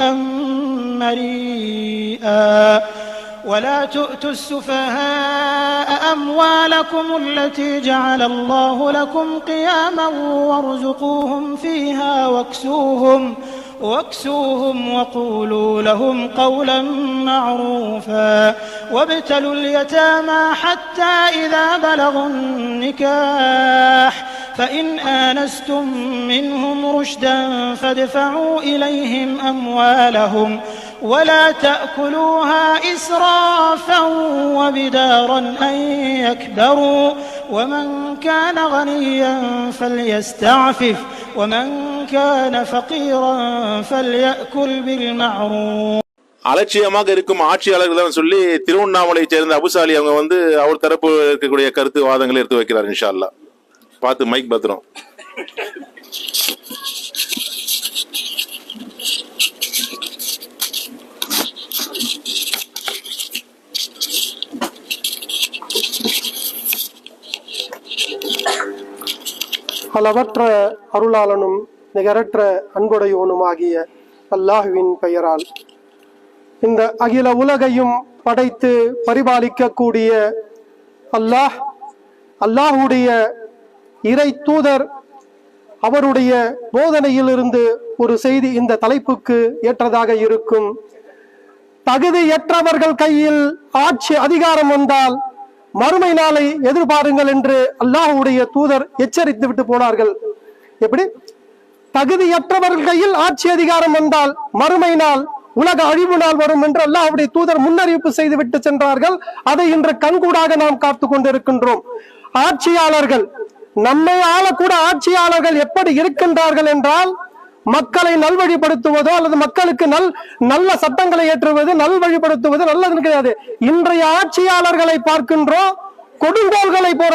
هنيئا مريئا ولا تؤتوا السفهاء أموالكم التي جعل الله لكم قياما وارزقوهم فيها واكسوهم واكسوهم وقولوا لهم قولا معروفا وابتلوا اليتامى حتى إذا بلغوا النكاح فإن آنستم منهم رشدا فادفعوا إليهم أموالهم ولا تأكلوها إسرافا وبدارا أن يكبروا ومن كان غنيا فليستعفف ومن كان فقيرا فليأكل بالمعروف அலட்சியமாக இருக்கும் ஆட்சியாளர்கள் சொல்லி திருவண்ணாமலையை சேர்ந்த அபுசாலி அவங்க வந்து அவர் தரப்பு இருக்கக்கூடிய கருத்து வாதங்களை எடுத்து வைக்கிறார் இன்ஷா அல்லாஹ் பார்த்து மைக் பத்திரம். அளவற்ற அருளாளனும் நிகரற்ற அன்புடையோனுமாகிய அல்லாஹுவின் பெயரால் இந்த அகில உலகையும் படைத்து பரிபாலிக்கக்கூடிய அல்லாஹ் அல்லாஹுடைய இறை தூதர் அவருடைய போதனையிலிருந்து ஒரு செய்தி இந்த தலைப்புக்கு ஏற்றதாக இருக்கும். தகுதியற்றவர்கள் கையில் ஆட்சி அதிகாரம் வந்தால் மறுமை நாளை எதிர்பாருங்கள் என்று அல்லாஹ்வுடைய தூதர் எச்சரித்து விட்டு போனார்கள். எப்படி? தகுதியற்றவர்கள் கையில் ஆட்சி அதிகாரம் வந்தால் மறுமை நாள் உலக அழிவு நாள் வரும் என்று அல்லாஹுடைய தூதர் முன்னறிவிப்பு செய்து விட்டு சென்றார்கள். அதை இன்று கண்கூடாக நாம் காத்து கொண்டிருக்கின்றோம். ஆட்சியாளர்கள் நம்மை ஆளக்கூட ஆட்சியாளர்கள் எப்படி இருக்கின்றார்கள் என்றால் மக்களை நல்வழிப்படுத்துவதோ அல்லது மக்களுக்கு நல் நல்ல சட்டங்களை ஏற்றுவது நல்வழிப்படுத்துவது நல்லது கிடையாது. இன்றைய ஆட்சியாளர்களை பார்க்கின்றோம் கொடுங்கோல்களை போல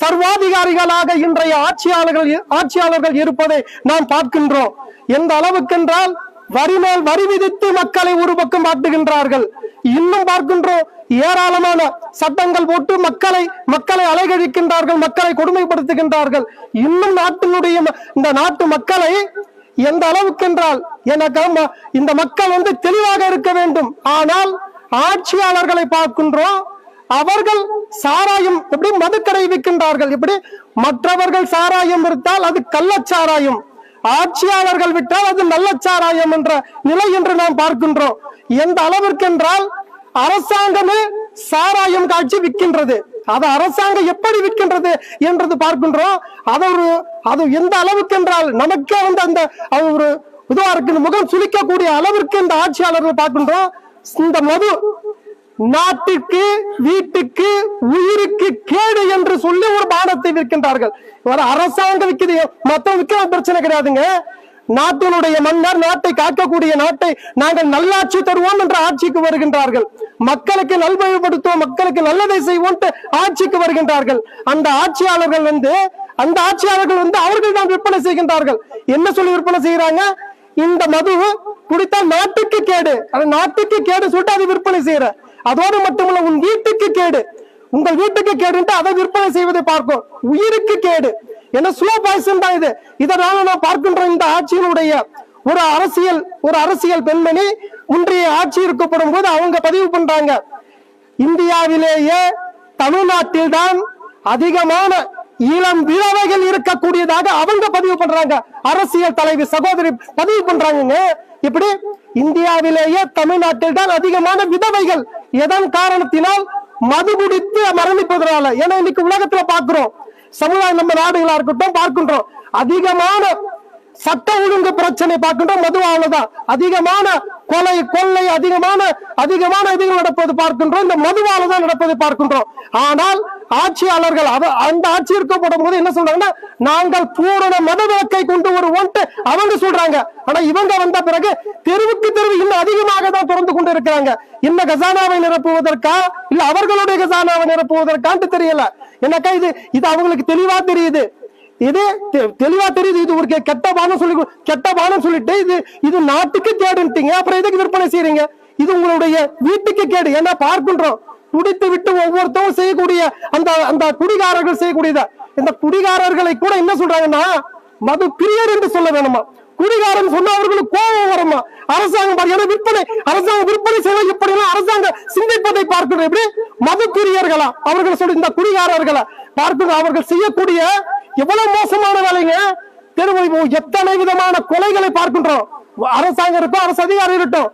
சர்வாதிகாரிகளாக இன்றைய ஆட்சியாளர்கள் ஆட்சியாளர்கள் இருப்பதை நாம் பார்க்கின்றோம். எந்த அளவுக்கென்றால் வரி மேல் வரி விதித்து மக்களை ஒரு பக்கம் ஆட்டுகின்றார்கள். இன்னும் பார்க்கின்றோம் ஏராளமான சட்டங்கள் போட்டு மக்களை மக்களை அலைகழிக்கின்றார்கள் மக்களை கொடுமைப்படுத்துகின்றார்கள். இன்னும் நாட்டினுடைய இந்த நாட்டு மக்களை எந்த அளவுக்கு என்றால் எனக்கு இந்த மக்கள் வந்து தெளிவாக இருக்க வேண்டும். ஆனால் ஆட்சியாளர்களை பார்க்கின்றோம். அவர்கள் சாராயம் எப்படி மதுக்கடை விற்கின்றார்கள்? எப்படி மற்றவர்கள் சாராயம் விற்றால் அது கள்ளச்சாராயம். ஆட்சியாளர்கள் விட்டால் அது நல்ல சாராயம் என்ற நிலை என்று நாம் பார்க்கின்றோம். எந்த அளவிற்கென்றால் அரசாங்கமே சாராயம் காட்சி விற்கின்றது அது அரசாங்கம் எப்படி விற்கின்றது என்றது பார்க்கின்றோம். அது ஒரு அது எந்த அளவுக்கு என்றால் நமக்கே வந்து அந்த ஒரு இதுவா இருக்கு முகம் சுளிக்கக்கூடிய அளவிற்கு இந்த ஆட்சியாளர்கள் பார்க்கின்றோம். இந்த மது நாட்டுக்கு வீட்டுக்கு உயிருக்கு கேடு என்று சொல்லி ஒரு பானத்தை விற்கின்றார்கள். அரசாங்கம் விற்கிறது மத்தவங்க விற்க பிரச்சனை கிடையாதுங்க. நாட்டினுடைய மன்னர் நாட்டை காக்கக்கூடிய நாட்டை நாங்கள் நல்லாட்சி தருவோம் என்ற ஆட்சிக்கு வருகின்றார்கள். மக்களுக்கு நல்வழிப்படுத்துவோம் மக்களுக்கு நல்லதை செய்வோம் ஆட்சிக்கு வருகின்றார்கள். அந்த ஆட்சியாளர்கள் வந்து அந்த ஆட்சியாளர்கள் வந்து அவர்கள் தான் விற்பனை செய்கின்றார்கள். என்ன சொல்லி விற்பனை செய்யறாங்க இந்த மது குடித்தால் நாட்டுக்கு கேடு. அது நாட்டுக்கு கேடு சொல்லிட்டு அதை விற்பனை செய்யற. அதோடு மட்டுமல்ல உன் வீட்டுக்கு கேடு. உங்கள் வீட்டுக்கு கேடுன்ட்டு அதை விற்பனை செய்வதை பார்க்கும் உயிருக்கு கேடு. என்ன ஸ்லோ பாய்சன் தான் இது. இதனால நான் பார்க்கின்ற இந்த ஆட்சியினுடைய ஒரு அரசியல் ஒரு அரசியல் பெண்மணி இன்றைய ஆட்சி இருக்கப்படும் போது அவங்க பதிவு பண்றாங்க. இந்தியாவிலேயே தமிழ்நாட்டில் தான் அதிகமான இளம் விதவைகள் இருக்கக்கூடியதாக அவங்க பதிவு பண்றாங்க. அரசியல் தலைவி சகோதரி பதிவு பண்றாங்க இப்படி இந்தியாவிலேயே தமிழ்நாட்டில் தான் அதிகமான விதவைகள். எதன் காரணத்தினால் மது குடித்து மரணிப்பதனால. ஏன்னா இன்னைக்கு உலகத்துல பாக்குறோம் சமுதாயம் நம்ம நாடுகளா இருக்கட்டும் பார்க்கின்றோம். அதிகமான சட்ட ஒழுங்கு பிரச்சனை பார்க்கின்றோம். மதுவால தான் அதிகமான கொலை கொள்ளை அதிகமான அதிகமான இதுகள் நடப்பது பார்க்கின்றோம். இந்த மதுவால தான் நடப்பது பார்க்கின்றோம். ஆனால் ஆட்சியாளர்கள் அவ- அந்த ஆட்சி இருக்கப்படும் போது என்ன சொல்றாங்கன்னா நாங்கள் பூரண மதவிலக்கை கொண்டு வருவோம்ட்டு அவங்க சொல்றாங்க. ஆனா இவங்க வந்த பிறகு தெருவுக்கு தெருவு இன்னும் அதிகமாக தான் திறந்து கொண்டு இருக்கிறாங்க இந்த கசானாவை நிரப்புவதற்கா? இல்ல அவர்களுடைய கசானாவை நிரப்புவதற்கான்ட்டு தெரியல. எனக்கா இது? இது அவங்களுக்கு தெளிவா தெரியுது. இது தெளிவா தெரியுது. இது ஒரு கெட்ட பானம் சொல்லி கெட்ட பானம் சொல்லிட்டு இது இது நாட்டுக்கு கேடுன்ட்டீங்க. அப்புறம் எதுக்கு விற்பனை செய்யறீங்க இது உங்களுடைய வீட்டுக்கு கேடு. ஏன்னா பார்க்கின்றோம். குடித்து விட்டு ஒவ்வொருத்தரும் செய்யக்கூடிய அந்த அந்த குடிகாரர்கள் செய்யக்கூடியத. இந்த குடிகாரர்களை கூட என்ன சொல்றாங்கன்னா மது பிரியர் என்று சொல்ல வேணுமா? குடிகாரன் சொன்னா அவர்களுக்கு கோபம் வருமா? அரசாங்கம் ஏன்னா விற்பனை அரசாங்கம் விற்பனை செய்ய எப்படி அரசாங்கம் சிந்திப்பதை பார்க்கிறோம் எப்படி? மதுக்குரியர்களா அவர்கள் சொல்லி இந்த குடிகாரர்களா? பார்க்கிறோம் அவர்கள் செய்யக்கூடிய எவ்வளவு மோசமான வேலைங்க? தெருவை எத்தனை விதமான கொலைகளை பார்க்கின்றோம்? அரசாங்கம் இருக்கும் அரசு அதிகாரி இருக்கட்டும்.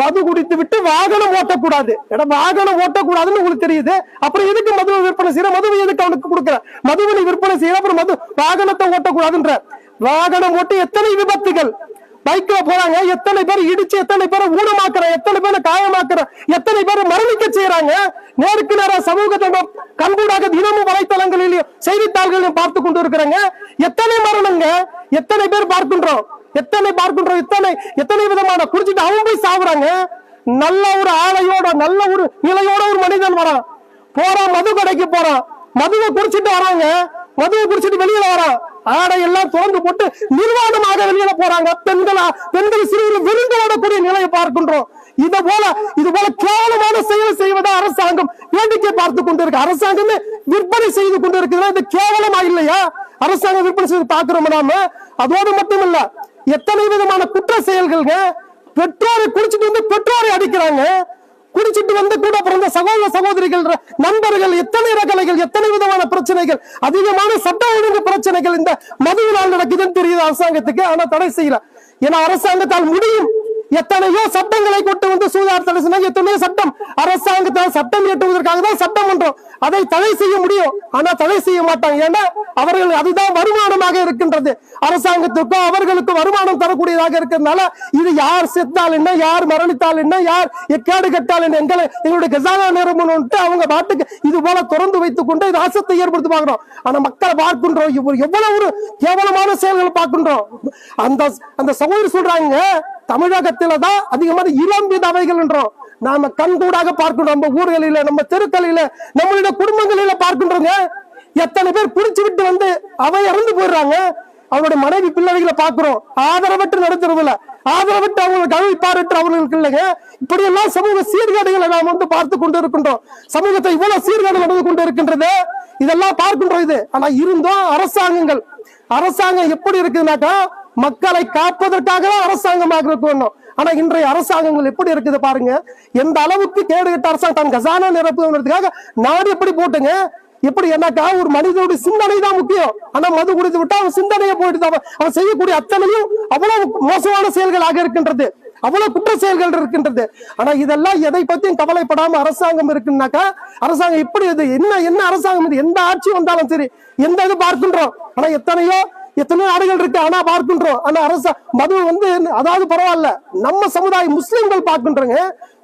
மது குடித்து விட்டு வாகனம் ஓட்டக்கூடாது. ஏன்னா வாகனம் ஓட்டக்கூடாதுன்னு உங்களுக்கு தெரியுது. அப்புறம் எதுக்கு மதுவை விற்பனை செய்யற? மதுவை எதுக்கு அவனுக்கு கொடுக்குற? மதுவை நீ விற்பனை செய்யற அப்புறம் மது வாகனத்தை ஓட்டக்கூடாதுன்ற. வாகனம் ஓட்டி எத்தனை விபத்துகள்? பைக்ல போறாங்க எத்தனை பேர் இடிச்சு எத்தனை பேரை ஊனமாக்குற எத்தனை பேரை காயமாக்குற எத்தனை பேரை மரணிக்க செய்யறாங்க? நேருக்கு நேர சமூகத்தை கண்கூடாக தினமும் வலைத்தளங்களிலும் செய்தித்தாள்களையும் பார்த்து கொண்டு இருக்கிறாங்க எத்தனை மரணங்க? எத்தனை பேர் பார்க்கின்றோம்? எத்தனை பார்க்கின்றோம்? எத்தனை எத்தனை விதமான குறிச்சிட்டு அவங்க போய் சாகுறாங்க நல்ல ஒரு ஆலையோட நல்ல ஒரு நிலையோட ஒரு மனிதன் வரான். போறான் மது கடைக்கு போறான் மதுவை குறிச்சிட்டு வராங்க. மதுவை குறிச்சிட்டு வெளியில வரான் ஆடை எல்லாம் தோந்து போட்டு நிர்வாணமாக வெளியில போறாங்க. பெண்களா பெண்கள் சிறுவர் விருந்தோடக்கூடிய நிலையை பார்க்கின்றோம். இத போல இது போல கேவலமான செயல் செய்வதை அரசாங்கம் வேடிக்கை பார்த்து கொண்டிருக்கு. அரசாங்கமே விற்பனை செய்து கொண்டிருக்கிறது இது கேவலமா இல்லையா? அரசாங்கம் விற்பனை செய்து பார்க்கிறோம் நாம? அதோடு மட்டுமல்ல எத்தனை விதமான குற்ற செயல்கள்ங்க? பெற்றோரை குடிச்சிட்டு வந்து பெற்றோரை அடிக்கிறாங்க. குடிச்சிட்டு வந்து கூட பிறந்த சகோதர சகோதரிகள் நண்பர்கள் எத்தனை ரகலைகள் எத்தனை விதமான பிரச்சனைகள் அதிகமான சட்ட ஒழுங்கு பிரச்சனைகள் இந்த மதுவினால் நடக்குதுன்னு தெரியுது அரசாங்கத்துக்கு. ஆனா தடை செய்யல. ஏன்னா அரசாங்கத்தால் முடியும். எத்தனையோ சட்டங்களை கொண்டு வந்து சூதார் எத்தனையோ சட்டம். அரசாங்கத்தால் சட்டம் இயற்றுவதற்காக தான் சட்டம் சட்டமன்றம் அதை தடை செய்ய முடியும். ஆனா தடை செய்ய மாட்டாங்க. ஏன்னா அவர்கள் அதுதான் வருமானமாக இருக்கின்றது. அரசாங்கத்துக்கும் அவர்களுக்கும் வருமானம் தரக்கூடியதாக இருக்கிறதுனால இது யார் செத்தால் என்ன யார் மரணித்தால் என்ன யார் எக்காடு கட்டால் என்ன எங்களை எங்களுடைய கசானா நிறுவனம் அவங்க பாட்டுக்கு இது போல திறந்து வைத்துக் கொண்டு நாசத்தை ஏற்படுத்தி பார்க்கிறோம். ஆனா மக்களை பார்க்கின்றோம். எவ்வளவு ஒரு கேவலமான செயல்களை பார்க்கின்றோம். அந்த அந்த சகோதரி சொல்றாங்க தமிழகத்தில தான் அதிகமான இளம் விதவைகள் என்றோம். நாம கண்கூடாக பார்க்கின்றோம் நம்ம ஊர்களில நம்ம தெருக்களில நம்மளுடைய குடும்பங்களில பார்க்கின்றோங்க. எத்தனை பேர் புடிச்சு விட்டு வந்து அவ இறந்து போயிடுறாங்க. அவருடைய மனைவி பிள்ளைகளை பார்க்கிறோம். ஆதரவற்று நடத்துறதுல ஆதரவற்று அவங்களுக்கு பாரற்று அவர்களுக்கு இல்லைங்க. இப்படி எல்லாம் சமூக சீர்கேடுகளை நாம் வந்து பார்த்து கொண்டு இருக்கின்றோம் சமூகத்தை இவ்வளவு சீர்கேடு நடந்து கொண்டு இருக்கின்றது இதெல்லாம் பார்க்கின்றோம் இது. ஆனா இருந்தும் அரசாங்கங்கள். அரசாங்கம் எப்படி இருக்குதுனாக்கா மக்களை காப்பதற்காக தான் அரசாங்கமாக இருக்கணும் ஆனா இன்றைய அரசாங்கங்கள் எப்படி இருக்குது பாருங்க. எந்த அளவுக்கு கேடுகட்ட அரசாங்கம் தன் கசானா நிரப்புங்கிறதுக்காக நாடு எப்படி போட்டுங்க? எப்படி என்னக்கா ஒரு மனிதனுடைய சிந்தனை தான் முக்கியம். ஆனா மது குடித்து விட்டா அவன் சிந்தனையை போயிட்டு அவன் அவன் செய்யக்கூடிய அத்தனையும் அவ்வளவு மோசமான செயல்களாக இருக்கின்றது. அவ்வளவு குற்ற செயல்கள் இருக்கின்றது. ஆனா இதெல்லாம் எதை பத்தியும் கவலைப்படாம அரசாங்கம் இருக்குன்னாக்கா அரசாங்கம் இப்படி இது என்ன என்ன அரசாங்கம் இது எந்த ஆட்சி வந்தாலும் சரி எந்த இது பார்க்கின்றோம். ஆனா எத்தனையோ எத்தனையோ நாடுகள் இருக்கு ஆனா பார்க்கின்றோம். ஆனா அரச மது வந்து அதாவது பரவாயில்ல. நம்ம சமுதாயம் முஸ்லிம்கள் பார்க்கின்றோங்க.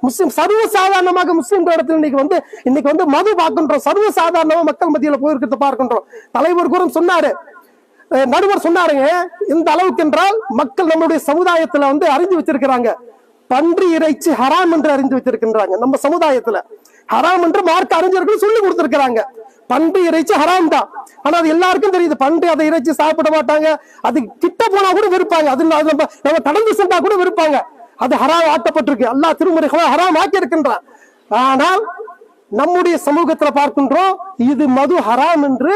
முஸ்லிம் சர்வ சாதாரணமாக முஸ்லிம்கள் இடத்துல இன்னைக்கு வந்து இன்னைக்கு வந்து மது பார்க்கின்றோம். சர்வ சாதாரணமா மக்கள் மத்தியில போயிருக்கிறத பார்க்கின்றோம். தலைவர் கூறும் சொன்னாரு. நடுவர் சொன்னாருங்க இந்த அளவுக்கு என்றால் மக்கள் நம்மளுடைய சமுதாயத்துல வந்து அறிந்து வச்சிருக்கிறாங்க. பன்றி இறைச்சி ஹராம் என்று அறிந்து வச்சிருக்கின்றாங்க நம்ம சமுதாயத்துல. ஹராம் என்று மார்க்க அறிஞர்கள் சொல்லி கொடுத்திருக்கிறாங்க. பன்றி இறைச்சி ஹராம் தான் ஆனா அது எல்லாருக்கும் தெரியுது. பன்றி அதை இறைச்சி சாப்பிட மாட்டாங்க. அது கிட்ட போனா கூட விருப்பாங்க. அது நம்ம நம்ம கடந்து சென்றா கூட விருப்பாங்க. அது ஹராம் ஆக்கப்பட்டிருக்கு. எல்லா திருமுறைகளை ஹராம் ஆக்கி இருக்கின்றான். ஆனால் நம்முடைய சமூகத்துல பார்க்கின்றோம் இது மது ஹராம் என்று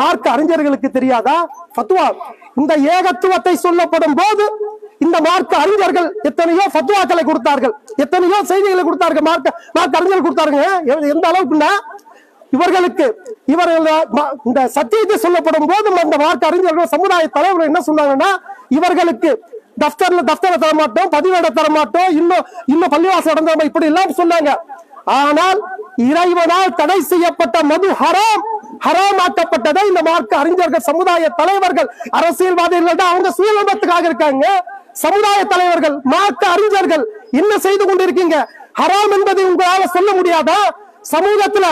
மார்க்க அறிஞர்களுக்கு தெரியாதா? பத்துவா இந்த ஏகத்துவத்தை சொல்லப்படும் போது இந்த மார்க்க அறிஞர்கள் எத்தனையோ பத்துவாக்களை கொடுத்தார்கள். எத்தனையோ செய்திகளை கொடுத்தார்கள். மார்க்க மார்க்க அறிஞர்கள் கொடுத்தாருங்க எந்த அளவுக்குன்னா இவர்களுக்கு இவர்கள் இந்த சத்தியத்தை சொல்லப்படும் போது அந்த மார்க்க அறிஞர்கள் சமுதாய தலைவர்கள் என்ன சொன்னாங்கன்னா இவர்களுக்கு தப்தர்ல தப்தரை தரமாட்டோம் பதிவேட தர மாட்டோம் இன்னும் இன்னும் பள்ளிவாசல் நடந்தோம் இப்படி எல்லாம் சொன்னாங்க. ஆனால் இறைவனால் தடை செய்யப்பட்ட மது ஹராம் ஹராமாக்கப்பட்டதை இந்த மார்க்க அறிஞர்கள் சமுதாய தலைவர்கள் அரசியல்வாதிகள் தான் அவங்க சுயநலத்துக்காக இருக்காங்க. சமுதாய தலைவர்கள் மார்க்க அறிஞர்கள் என்ன செய்து கொண்டிருக்கீங்க? ஹராம் என்பதை உங்களால சொல்ல முடியாதா? சமூகத்துல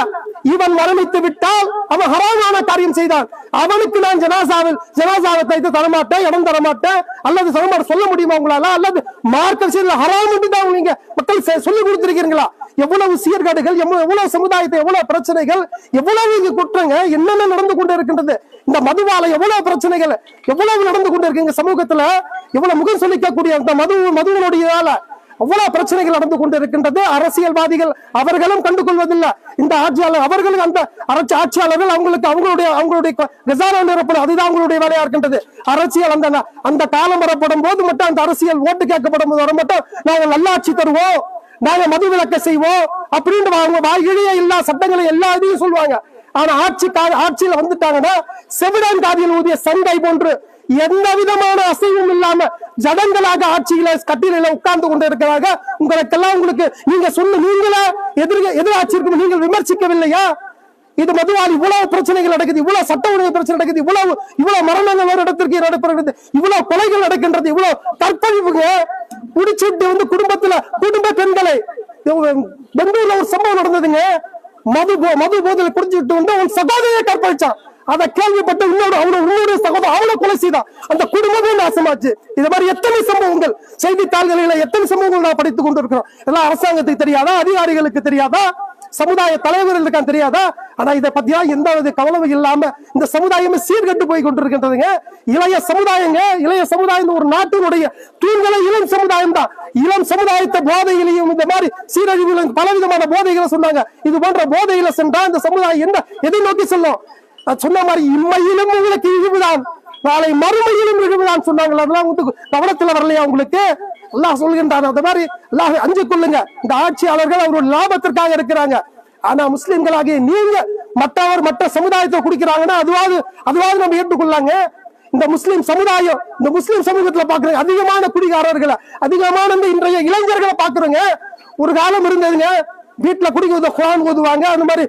இவன் மரணித்து விட்டால் அவன் ஹராமான காரியம் செய்தான். அவனுக்கு நான் ஜனாசாவில் ஜனாசாவை தைத்து தரமாட்டேன் இடம் தரமாட்டேன். அல்லது தரமாட்ட சொல்ல முடியுமா உங்களால? அல்லது மார்க்கம் விஷயத்துல ஹராம் என்று தான் நீங்க மக்கள் சொல்லி கொடுத்திருக்கீங்களா எவ்வளவு சீர்கேடுகள் எவ்வளவு எவ்வளவு சமுதாயத்தை எவ்வளவு பிரச்சனைகள் எவ்வளவு இங்கு குற்றங்க என்னென்ன நடந்து கொண்டு இருக்கின்றது? இந்த மதுவால எவ்வளவு பிரச்சனைகள் எவ்வளவு நடந்து கொண்டு இருக்குங்க சமூகத்துல? எவ்வளவு முகம் சொல்லிக்க கூடிய அந்த மது மதுவனுடைய அவ்வளவு பிரச்சனைகள் நடந்து கொண்டு இருக்கின்றது அரசியல்வாதிகள் அவர்களும் கண்டுகொள்வதில்லை. இந்த ஆட்சியாளர் அவர்களுக்கு அந்த அரசு ஆட்சியாளர்கள் அவங்களுக்கு அவங்களுடைய அவங்களுடைய கசாரா நிரப்பணும் அதுதான் அவங்களுடைய வேலையா இருக்கின்றது. அரசியல் அந்த அந்த காலம் வரப்படும் போது மட்டும் அந்த அரசியல் ஓட்டு கேட்கப்படும் போது மட்டும் நாங்கள் நல்லாட்சி தருவோம். நாங்க மது விலக்க செய்வோம். அப்படின்னு அவங்க வாயிலேயே எல்லா சட்டங்களும் எல்லா இதையும் சொல்லுவாங்க. ஆனா ஆட்சி கா- ஆட்சியில வந்துட்டாங்கன்னா செவிடன் காதியில் ஊதிய சண்டை போன்று எந்த விதமான அசைவும் இல்லாம ஜனங்களாக ஆட்சியில கட்டில உட்கார்ந்து கொண்டு இருக்கிறாங்க உங்களுக்கெல்லாம் உங்களுக்கு நீங்க சொல்லு நீங்களே எதிர் எதிராட்சி நீங்கள் விமர்சிக்கவில்லையா? இது மதுவால் இவ்வளவு பிரச்சனைகள் நடக்குது இவ்வளவு சட்ட ஒழுங்கு பிரச்சனை நடக்குது இவ்வளவு இவ்வளவு மரணங்கள் ஒரு இடத்திற்கு நடைபெறுகிறது இவ்வளவு கொலைகள் நடக்கின்றது இவ்வளவு கற்பழிப்புங்க குடிச்சிட்டு வந்து குடும்பத்துல குடும்ப பெண்களை பெங்களூர்ல ஒரு சம்பவம் நடந்ததுங்க. மது போ- மது போதில் குடிச்சிட்டு வந்து உன் சகோதரியை கற்பழிச்சான். அதை கேள்விப்பட்ட இன்னொரு அவனோட இன்னொரு சகோதரன் அவனை கொலை செய்தான் அந்த குடும்பமே நாசமாச்சு. இது மாதிரி எத்தனை சம்பவங்கள்? செய்தித்தாள்களில் எத்தனை சம்பவங்கள் நான் படித்துக் கொண்டிருக்கிறோம்? எல்லாம் அரசாங்கத்துக்கு தெரியாதா? அதிகாரிகளுக்கு தெரியாதா? சமுதாய தலைவர்களுக்கு தெரியாதா? ஆனா இதை பத்தியா எந்த வித கவலை இல்லாம இந்த சமுதாயமே சீர்கட்டு போய் கொண்டிருக்கின்றதுங்க. இளைய சமுதாயங்க இளைய சமுதாயம் ஒரு நாட்டினுடைய தூண்களை இளம் சமுதாயம் தான். இளம் சமுதாயத்தை போதையிலையும் இந்த மாதிரி சீரழிவுகளும் பலவிதமான போதைகளை சொன்னாங்க. இது போன்ற போதைகளை சென்றா இந்த சமுதாயம் என்ன? எதை நோக்கி சொல்லும்? நான் சொன்ன மாதிரி இம்மையிலும் உங்களுக்கு இழிவுதான் நாளை மறுமையிலும் இழிவுதான் சொன்னாங்க அதெல்லாம் வந்து கவனத்தில் வரலையா உங்களுக்கு? எல்லாம் சொல்கின்றான். அந்த மாதிரி எல்லாம் அஞ்சு கொள்ளுங்க. இந்த ஆட்சியாளர்கள் அவருடைய லாபத்திற்காக இருக்கிறாங்க. ஆனா முஸ்லிம்களாகிய நீங்க மற்றவர் மற்ற சமுதாயத்தை குடிக்கிறாங்கன்னா அதுவாது அதுவாது நம்ம ஏற்றுக்கொள்ளாங்க. இந்த முஸ்லிம் சமுதாயம் இந்த முஸ்லிம் சமூகத்துல பாக்குறோம் அதிகமான குடிகாரர்களை அதிகமான இன்றைய இளைஞர்களை பாக்குறோங்க ஒரு காலம் இருந்ததுங்க வீட்டில் குடிக்க குழான் ஊதுவாங்க அந்த மாதிரி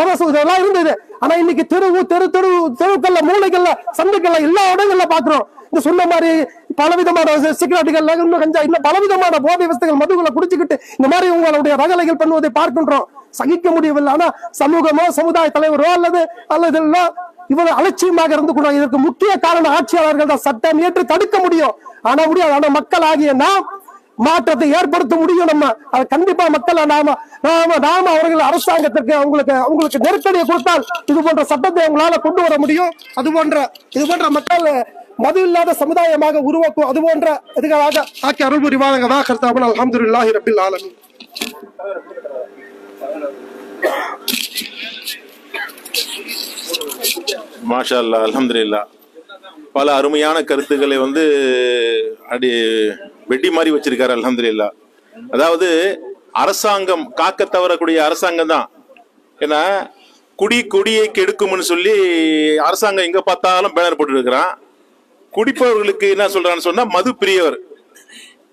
மனசு இதெல்லாம் இருந்தது. ஆனா இன்னைக்கு தெருவு தெரு தெரு தெருக்கள்ல மூளைகள்ல சந்துக்கள்ல எல்லா இடங்கள்ல பாக்குறோம். இந்த சொன்ன மாதிரி பலவிதமான சிகரெட்டுகள் இன்னும் கஞ்சா இன்னும் பலவிதமான போதை வசதிகள் மதுகளை குடிச்சுக்கிட்டு இந்த மாதிரி உங்களுடைய ரகலைகள் பண்ணுவதை பார்க்கின்றோம். சகிக்க முடியவில்லை. ஆனா சமூகமோ சமுதாய தலைவரோ அல்லது அல்லது எல்லாம் இவ்வளவு அலட்சியமாக இருந்து கூட இதற்கு முக்கிய காரணம் ஆட்சியாளர்கள் தான். சட்டம் ஏற்று தடுக்க முடியும். ஆனா முடியாது. ஆனா மக்கள் ஆகிய நாம் மாற்றத்தை ஏற்படுத்த முடியும் நம்ம. அது கண்டிப்பா மக்கள் நாம நாம நாம அவர்கள் அரசாங்கத்திற்கு அவங்களுக்கு அவங்களுக்கு நெருக்கடியை கொடுத்தால் இது போன்ற சட்டத்தை அவங்களால கொண்டு வர முடியும். அது போன்ற இது போன்ற மக்கள் மது இல்லாத சமுதாயமாக உருவாக்கும் அது போன்ற இதுகளாக ஆக்கி அருள் புரிவாங்க வா கர்த்தாபன் அல்ஹம்துலில்லாஹி ரபில் ஆலமி மாஷா அல்லா அல்ஹம்துலில்லா பல அருமையான கருத்துக்களை வந்து அடி வெட்டி மாதிரி வச்சிருக்காரு அலமதுல்லா அதாவது அரசாங்கம் காக்க தவறக்கூடிய அரசாங்கம் தான். ஏன்னா குடி கொடியை கெடுக்கும்னு சொல்லி அரசாங்கம் எங்க பார்த்தாலும் பேனர் போட்டு இருக்கிறான் குடிப்பவர்களுக்கு என்ன சொல்றான்னு சொன்னா மது பிரியவர்.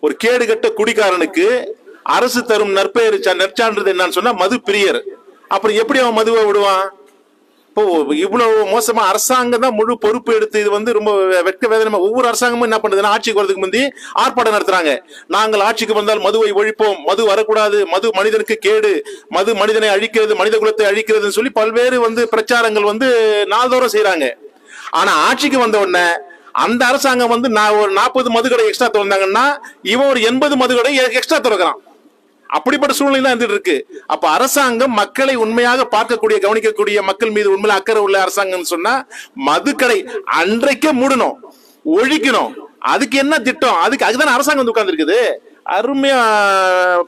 ஒரு கேடுகட்ட குடிக்காரனுக்கு அரசு தரும் நற்பெயர் சா- என்னன்னு சொன்னா மது பிரியர். அப்புறம் எப்படி அவன் மதுவை விடுவான்? இப்போ இவ்வளவு மோசமா அரசாங்கம் தான் முழு பொறுப்பு எடுத்து இது வந்து ரொம்ப வெட்க வேதனை ஒவ்வொரு அரசாங்கமும் என்ன பண்ணுதுன்னா ஆட்சிக்கு வரதுக்கு முந்தி ஆர்ப்பாட்டம் நடத்துறாங்க. நாங்கள் ஆட்சிக்கு வந்தால் மதுவை ஒழிப்போம். மது வரக்கூடாது. மது மனிதனுக்கு கேடு. மது மனிதனை அழிக்கிறது மனித குலத்தை அழிக்கிறதுன்னு சொல்லி பல்வேறு வந்து பிரச்சாரங்கள் வந்து நாள்தோறும் செய்யறாங்க ஆனா ஆட்சிக்கு வந்த உடனே அந்த அரசாங்கம் வந்து நான் ஒரு நாற்பது மதுக்கடை எக்ஸ்ட்ரா திறந்தாங்கன்னா இவன் ஒரு எண்பது மதுக்கடை எக்ஸ்ட்ரா திறக்கிறான். அப்படிப்பட்ட சூழ்நிலை தான் இருந்துட்டு இருக்கு. அப்ப அரசாங்கம் மக்களை உண்மையாக பார்க்கக்கூடிய கவனிக்கக்கூடிய மக்கள் மீது உண்மையில அக்கறை உள்ள அரசாங்கம் சொன்னா மதுக்கடை அன்றைக்கே மூடணும் ஒழிக்கணும். அதுக்கு என்ன திட்டம்? அதுக்கு அதுதான் அரசாங்கம் வந்து உட்கார்ந்து இருக்குது அருமையா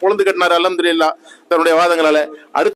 பொழுது கட்டினார் அலமதுல்லா தன்னுடைய வாதங்களால. அடுத்து